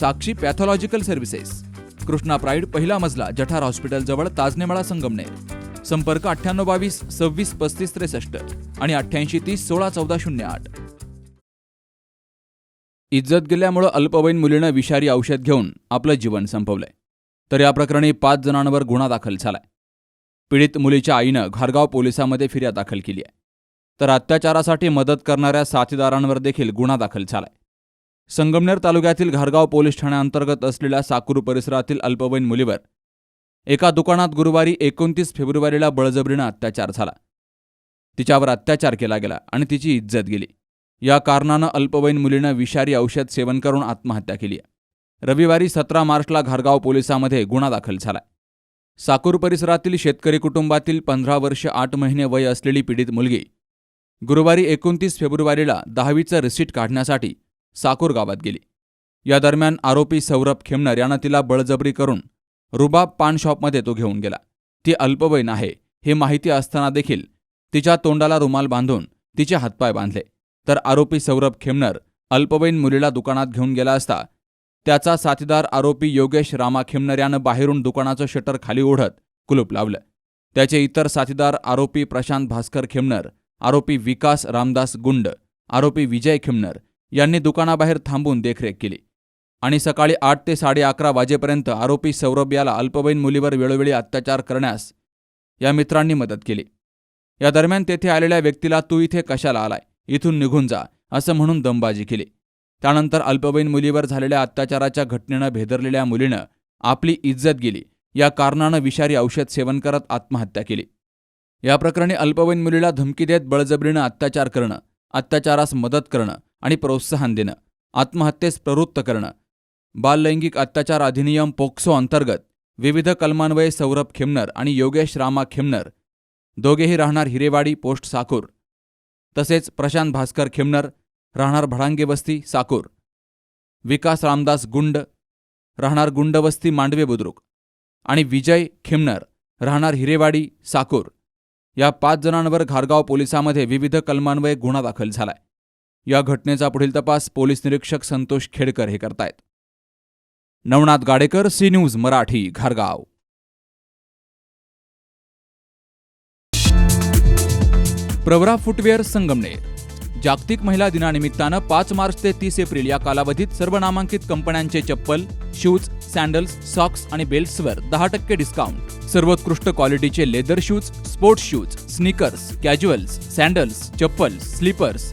Sakshi pathological services Krishna pride पहिला मजला जठार hospital जवळ ताजनेमाळा संगमनेर. संपर्क अठ्ठ्याण्णव बावीस सव्वीस पस्तीस त्रेसष्ट आणि अठ्ठ्याऐंशी तीस सोळा चौदा शून्य आठ. इज्जत गेल्यामुळं अल्पवयीन मुलीनं विषारी औषध घेऊन आपलं जीवन संपवलंय. तर या प्रकरणी पाच जणांवर गुन्हा दाखल झालाय. पीडित मुलीच्या आईनं घारगाव पोलिसांमध्ये फिर्याद दाखल केली आहे तर अत्याचारासाठी मदत करणाऱ्या साथीदारांवर देखील गुन्हा दाखल झालाय. संगमनेर तालुक्यातील घारगाव पोलीस ठाण्याअंतर्गत असलेल्या साकूर परिसरातील अल्पवयीन मुलीवर एका दुकानात गुरुवारी एकोणतीस फेब्रुवारीला बळजबरीनं अत्याचार झाला. तिच्यावर अत्याचार केला गेला आणि तिची इज्जत गेली. या कारणानं अल्पवयीन मुलीनं विषारी औषध सेवन करून आत्महत्या केली रविवारी सतरा मार्चला घारगाव पोलिसांमध्ये गुन्हा दाखल झाला. साकूर परिसरातील शेतकरी कुटुंबातील पंधरा वर्ष आठ महिने वय असलेली पीडित मुलगी गुरुवारी एकोणतीस फेब्रुवारीला दहावीचं रिसीट काढण्यासाठी साकूर गावात गेली. या दरम्यान आरोपी सौरभ खेमनर यानं तिला बळजबरी करून रुबाब पान शॉपमध्ये तो घेऊन गेला. ती अल्पवयीन आहे हे माहिती असताना देखील तिच्या तोंडाला रुमाल बांधून तिचे हातपाय बांधले. तर आरोपी सौरभ खेमनर अल्पवयीन मुलीला दुकानात घेऊन गेला असता त्याचा साथीदार आरोपी योगेश रामा खेमनर यानं बाहेरून दुकानाचं शटर खाली ओढत कुलूप लावलं. त्याचे इतर साथीदार आरोपी प्रशांत भास्कर खेमनर आरोपी विकास रामदास गुंड आरोपी विजय खेमनर यांनी दुकानाबाहेर थांबून देखरेख केली. आणि सकाळी आठ ते साडे अकरा वाजेपर्यंत आरोपी सौरभ याला अल्पवयीन मुलीवर वेळोवेळी अत्याचार करण्यास या मित्रांनी मदत केली. या दरम्यान तेथे आलेल्या व्यक्तीला तू इथे कशाला आलाय? इथून निघून जा असं म्हणून दमबाजी केली. त्यानंतर अल्पवयीन मुलीवर झालेल्या अत्याचाराच्या घटनेनं भेदरलेल्या मुलीनं आपली इज्जत गेली. या कारणानं विषारी औषध सेवन करत आत्महत्या केली. या प्रकरणी अल्पवयीन मुलीला धमकी देत बळजबरीनं अत्याचार करणं अत्याचारास मदत करणं आणि प्रोत्साहन देणं आत्महत्येस प्रवृत्त करणं. बाललैंगिक अत्याचार अधिनियम पोक्सो अंतर्गत विविध कलमान्वये सौरभ खेमनर आणि योगेश रामा खेमनर. दोघेही राहणार हिरेवाडी पोस्ट साकूर. तसेच प्रशांत भास्कर खेमनर राहणार भडांगे वस्ती साकूर. विकास रामदास गुंड राहणार गुंडवस्ती मांडवे बुद्रुक. आणि विजय खेमनर राहणार हिरेवाडी साकूर. या पाच जणांवर घारगाव पोलिसांमध्ये विविध कलमान्वये गुन्हा दाखल झालाय. या घटनेचा पुढील तपास पोलीस निरीक्षक संतोष खेडकर हे करतायत. नवनाथ गाडेकर सी न्यूज मराठी घारगाव. प्रवरा फुटवेअर संगमनेर. जागतिक महिला दिनानिमित्तानं पाच मार्च ते तीस एप्रिल या कालावधीत सर्व नामांकित कंपन्यांचे चप्पल शूज सँडल्स सॉक्स आणि बेल्ट्सवर दहा टक्के डिस्काउंट. सर्वोत्कृष्ट क्वालिटीचे leather shoes sports shoes sneakers casuals sandals chappal slippers